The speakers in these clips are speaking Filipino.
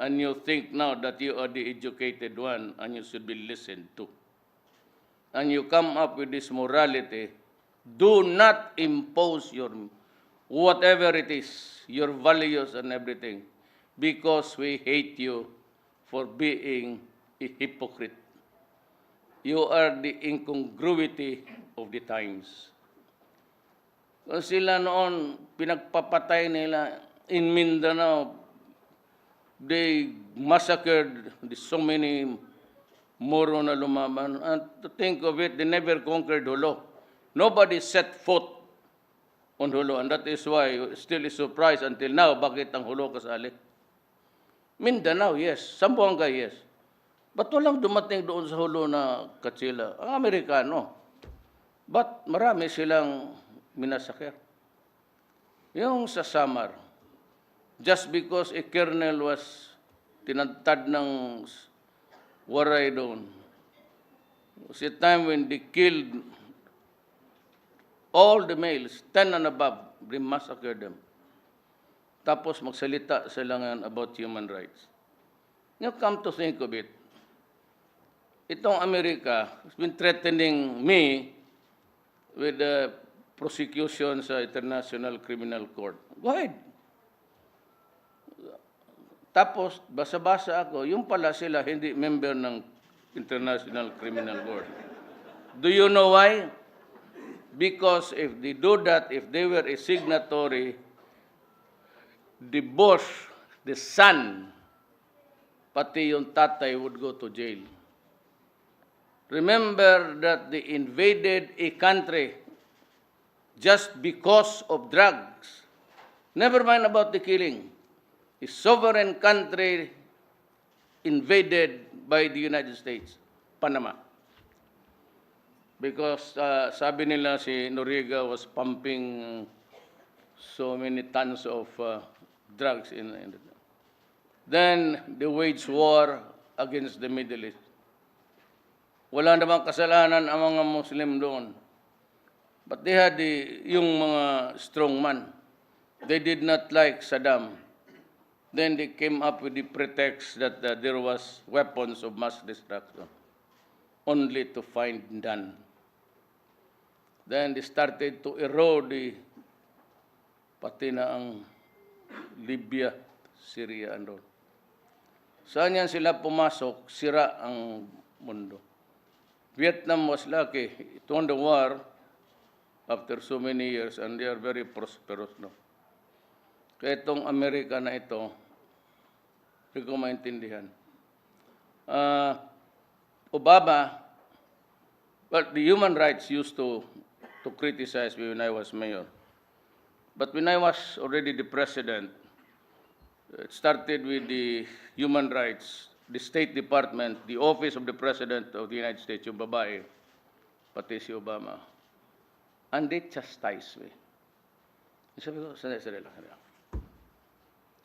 and you think now that you are the educated one and you should be listened to, and you come up with this morality, do not impose your whatever it is, your values and everything, because we hate you for being a hypocrite. You are the incongruity of the times. Kasi sila noon, pinagpapatay nila in Mindanao, they massacred so many Moro na lumaban. And to think of it, they never conquered Hulo. Nobody set foot on Hulo. And that is why still is surprised until now, bakit ang Hulo kasali? Mindanao, yes. Sambuanga, yes. Ba't walang dumating doon sa Hulo na Katsila? Ang Amerikano. Ba't marami silang minasakir? Yung sa Samar, just because a colonel was tinatad ng waray doon. was a time when they killed all the males, 10 and above, they massacred them. Tapos magsalita sila ngayon about human rights. You come to think of it, itong Amerika has been threatening me with the prosecution sa International Criminal Court. Go ahead. Tapos, basa-basa ako, yung pala sila hindi member ng International Criminal Court. Do you know why? Because if they do that, if they were a signatory, the boss, the son, pati yung tatay would go to jail. Remember that they invaded a country just because of drugs. Never mind about the killing. A sovereign country invaded by the United States, Panama. Because uh, sabi nila si Noriega was pumping so many tons of uh, drugs in, in Then they waged war against the Middle East. Wala namang kasalanan ang mga Muslim doon. But they had the, yung mga strong man. They did not like Saddam. Then they came up with the pretext that uh, there was weapons of mass destruction, only to find none. Then they started to erode the, pati ang Libya, Syria, and all. Saan yan sila pumasok, sira ang mundo. Vietnam was lucky. It won the war after so many years and they are very prosperous now. Kaya itong Amerika na ito, hindi ko maintindihan. Ah, Obama, but the human rights used to, to criticize me when I was mayor. But when I was already the president, it started with the human rights, the State Department, the Office of the President of the United States, yung babae, pati si Obama. And they chastised me. Sabi ko, sandali, sandali lang, sandali lang.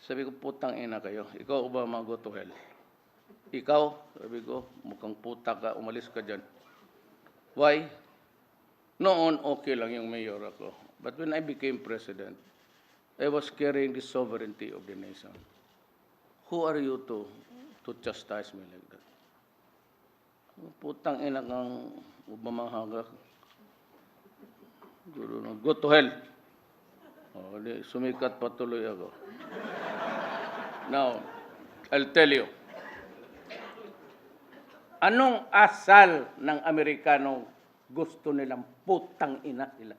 Sabi ko, putang ina kayo. Ikaw, Obama, go to hell. Ikaw, sabi ko, mukhang puta ka, umalis ka dyan. Why? Noon, okay lang yung mayor ako. But when I became president, I was carrying the sovereignty of the nation. Who are you to, to chastise me like that? Putang ina kang umamahaga. Go to hell. Oh, sumikat patuloy ako. Now, I'll tell you. Anong asal ng Amerikano gusto nilang putang ina nila?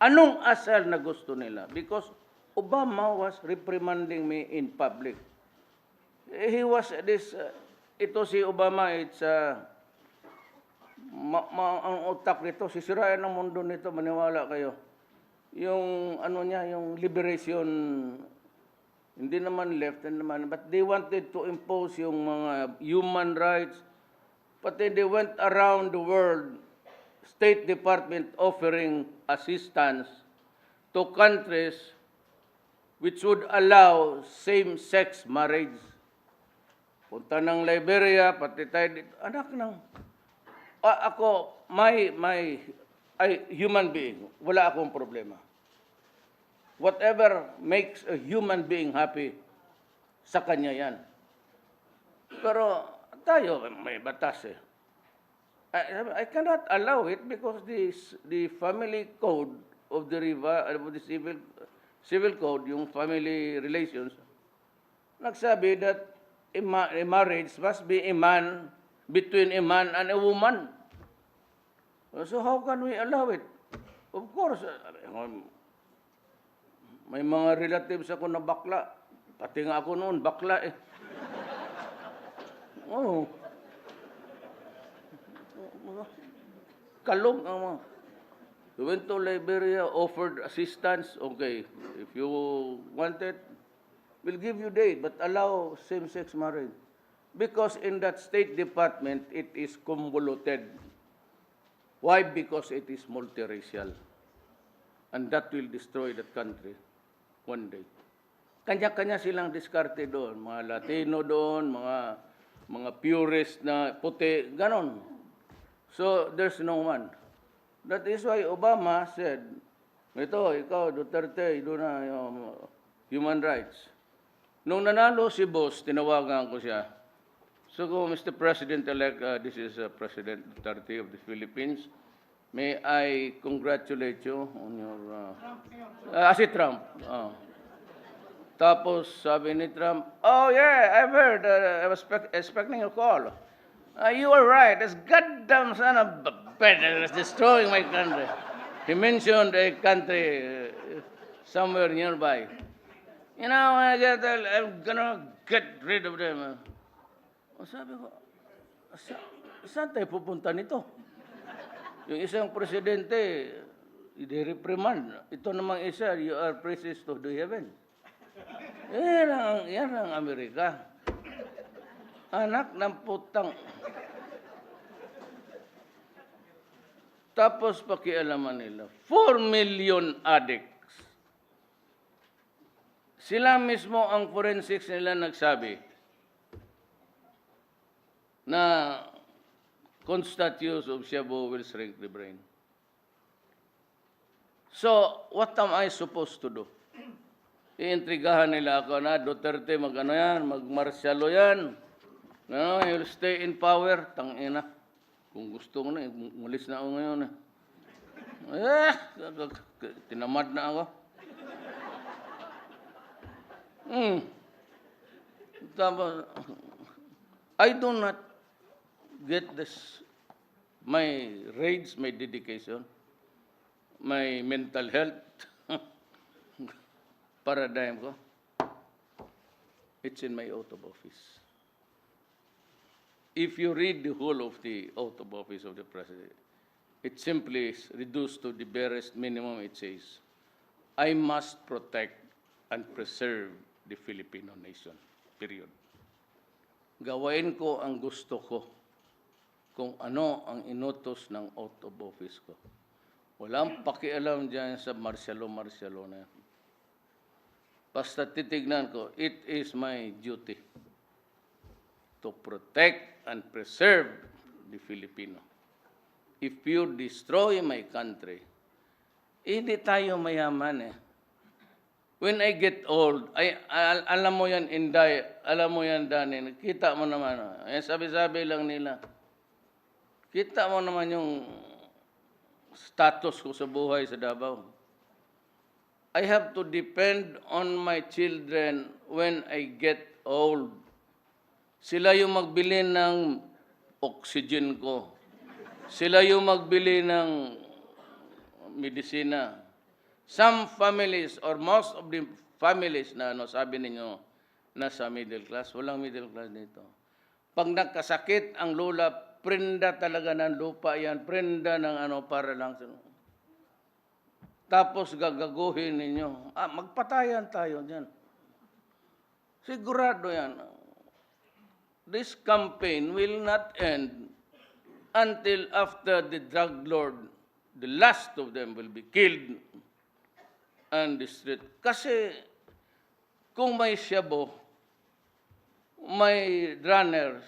Anong asal na gusto nila? Because Obama was reprimanding me in public. He was this, uh, ito si Obama, it's, uh, ma, ma, ang utak nito, sisirain ang mundo nito, maniwala kayo. Yung ano niya, yung liberation, hindi naman left and naman, but they wanted to impose yung mga human rights, but then they went around the world, State Department offering assistance to countries which would allow same-sex marriage. Punta ng Liberia, pati tayo dito. Anak ng... A- ako, my, my, I, human being, wala akong problema. Whatever makes a human being happy, sa kanya yan. Pero tayo, may batas eh. I, I cannot allow it because the, the family code of the riva, of the civil, civil code, yung family relations, nagsabi that a marriage must be a man between a man and a woman. So how can we allow it? Of course, uh, may mga relatives ako na bakla. Pati nga ako noon, bakla eh. Oo. Mga Kalong ang mga. We went to Liberia, offered assistance. Okay, if you want it, we'll give you date, but allow same-sex marriage. Because in that State Department, it is convoluted. Why? Because it is multiracial. And that will destroy that country one day. Kanya-kanya silang diskarte doon. Mga Latino doon, mga mga purist na puti, ganon. So, there's no one. That is why Obama said, ito, ikaw, Duterte, doon na yung human rights. Nung nanalo si Boss, tinawagan ko siya. So, Mr. President-elect, uh, this is uh, President Duterte of the Philippines. May I congratulate you on your... Uh, ah, si Trump. Oh. Tapos sabi ni Trump, Oh yeah, I've heard. Uh, I was expect- expecting a call. Uh, you were right. This goddamn son of a bitch is destroying my country. He mentioned a country uh, somewhere nearby. You know, I get there, I'm gonna get rid of them. Uh, sabi ko, sa, saan tayo pupunta nito? Yung isang presidente, i-reprimand. Ito namang isa, you are praises to the heaven. Yan ang, yan ang Amerika. Anak ng putang. Tapos pakialaman nila, 4 million addicts. Sila mismo ang forensics nila nagsabi na constant of shabu will shrink the brain. So, what am I supposed to do? Iintrigahan nila ako na Duterte mag ano yan, magmarsyalo yan. No, he'll stay in power. Tangina. Kung gusto ko na, mulis na ako ngayon. Eh, eh tinamad na ako. Hmm. Tapos, I do not get this, my rage, my dedication, my mental health, paradigm ko, it's in my oath of office. If you read the whole of the oath of office of the president, it simply is reduced to the barest minimum. It says, I must protect and preserve the Filipino nation. Period. Gawain ko ang gusto ko kung ano ang inutos ng oath of office ko. Walang pakialam dyan sa marsyalo-marsyalo na yan. Basta titignan ko, it is my duty to protect and preserve the Filipino. If you destroy my country, hindi tayo mayaman eh. When I get old, ay, al- alam mo yan, Inday, alam mo yan, Dani, kita mo naman, oh. eh, sabi-sabi lang nila. Kita mo naman yung status ko sa buhay sa Davao. I have to depend on my children when I get old. Sila yung magbili ng oxygen ko. Sila yung magbili ng medisina. Some families or most of the families na ano, sabi ninyo, nasa middle class, walang middle class dito. Pag nagkasakit ang lola, prenda talaga ng lupa yan, prenda ng ano para lang sa tapos gagaguhin ninyo. Ah, magpatayan tayo dyan. Sigurado yan. This campaign will not end until after the drug lord, the last of them will be killed and destroyed. Kasi kung may shabu, may runners,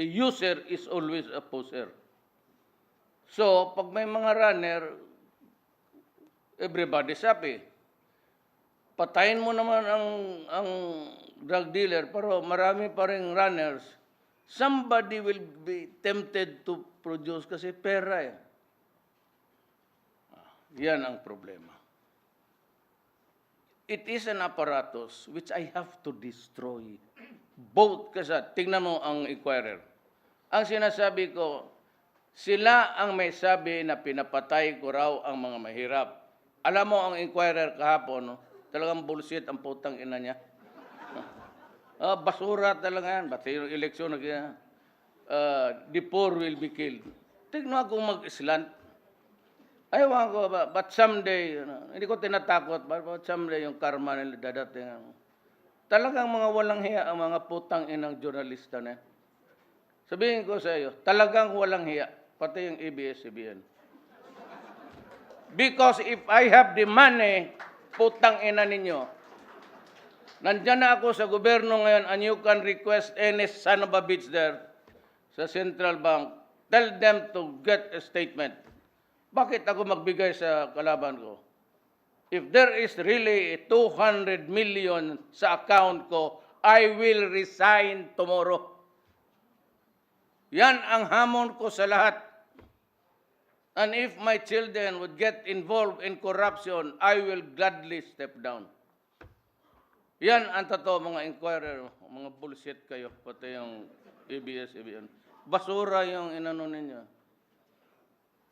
a user is always a poser. So, pag may mga runner, everybody's happy. Patayin mo naman ang ang drug dealer, pero marami pa rin runners, somebody will be tempted to produce kasi pera eh. Ah, Yan ang problema. It is an apparatus which I have to destroy. Both kasi, tingnan mo ang inquirer. Ang sinasabi ko, sila ang may sabi na pinapatay ko raw ang mga mahirap. Alam mo ang inquirer kahapon, no? talagang bullshit ang putang ina niya. Ah, basura talaga yan. Basta yung eleksyon, nag, uh, the poor will be killed. Tignan ako mag-islant. Ayaw ko, ba- but someday, ano, hindi ko tinatakot, but, but someday yung karma nila dadating. ano. Talagang mga walang hiya ang mga putang inang journalista na yan. Sabihin ko sa iyo, talagang walang hiya, pati yung ABS-CBN. Because if I have the money, putang ina ninyo, nandyan na ako sa gobyerno ngayon and you can request any son of a bitch there sa central bank, tell them to get a statement. Bakit ako magbigay sa kalaban ko? If there is really 200 million sa account ko, I will resign tomorrow. Yan ang hamon ko sa lahat. And if my children would get involved in corruption, I will gladly step down. Yan ang totoo mga inquirer, mga bullshit kayo, pati yung ABS-CBN. Basura yung inano ninyo.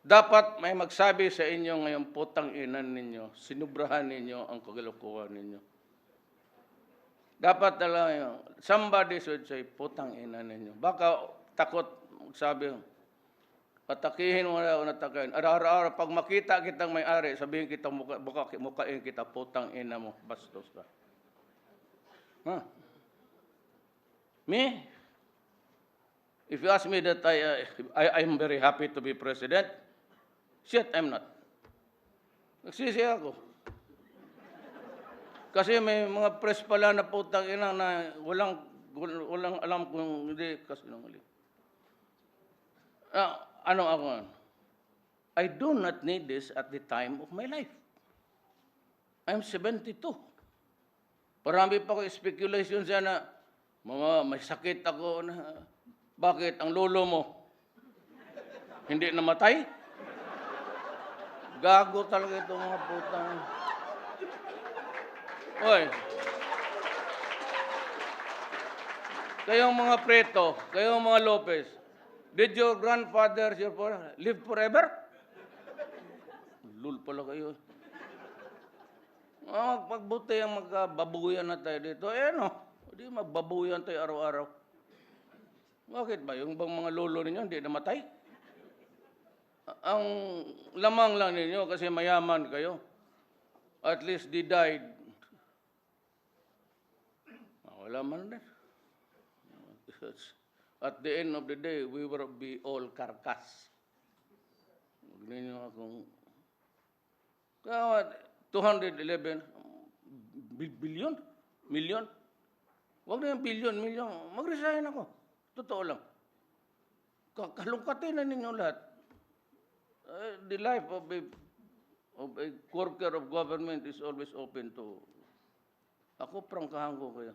Dapat may magsabi sa inyo ngayong putang inan ninyo, sinubrahan ninyo ang kagalokohan ninyo. Dapat talaga yun. Somebody should say, putang ina ninyo. Baka takot magsabi, patakihin mo na o natakihin. Araw-araw, pag makita kitang may-ari, sabihin kita, muka, muka, mukain kita, putang ina mo, bastos ka. Huh? Me? If you ask me that I, uh, I, I'm very happy to be president, shit, I'm not. Nagsisi ako. Kasi may mga press pala na putang ina na walang, walang alam kung hindi kasi nangaling. Ah, ano ako? I do not need this at the time of my life. I'm 72. Marami pa ko speculation siya na, mga may sakit ako na, bakit ang lolo mo hindi namatay? Gago talaga itong mga putang. Oy. Kayong mga Preto, kayong mga Lopez, did your grandfather your for- live forever? Lul pala kayo. Ah, magbuti ang magbabuyan na tayo dito. Eh no, hindi magbabuyan tayo araw-araw. Bakit ba? Yung bang mga lolo ninyo hindi namatay? Ang lamang lang ninyo kasi mayaman kayo. At least they died. Ah, Wala man din. At the end of the day, we will be all carcass. Huwag akong... Kaya, 211 bil- billion? Million? Huwag na yung billion, million. Mag-resign ako. Totoo lang. Ka- Kalungkatin na ninyo lahat. Uh, the life of a, of a worker of government is always open to... Ako, prangkahan ko kayo.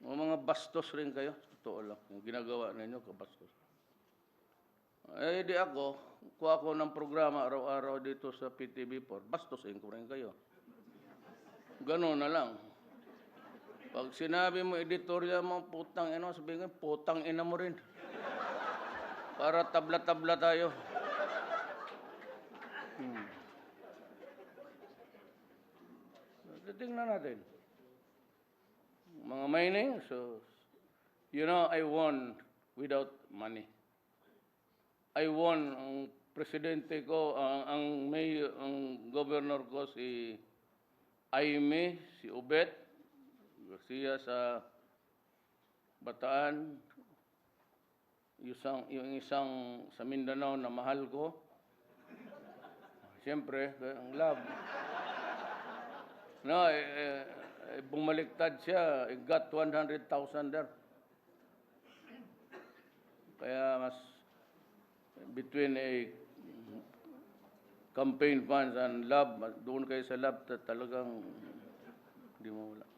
Mga mga bastos rin kayo. Totoo lang. Yung ginagawa ninyo, kabastos. Eh, di ako, kuha ko ng programa araw-araw dito sa PTV4, bastusin ko rin kayo. Ganun na lang. Pag sinabi mo, editorial mo, putang ina, sabihin ko, putang ina mo rin. Para tabla-tabla tayo. Hmm. Titingnan natin. Mga mining, so, you know, I won without money. I won ang presidente ko, ang, ang may ang governor ko si Aime, si Ubet, Garcia sa Bataan, isang, yung isang sa Mindanao na mahal ko. Siyempre, ang love. No, eh, eh, bumaliktad siya, I got 100,000 there. Kaya mas between a campaign funds and love, doon kayo sa ta- talagang hindi mo wala.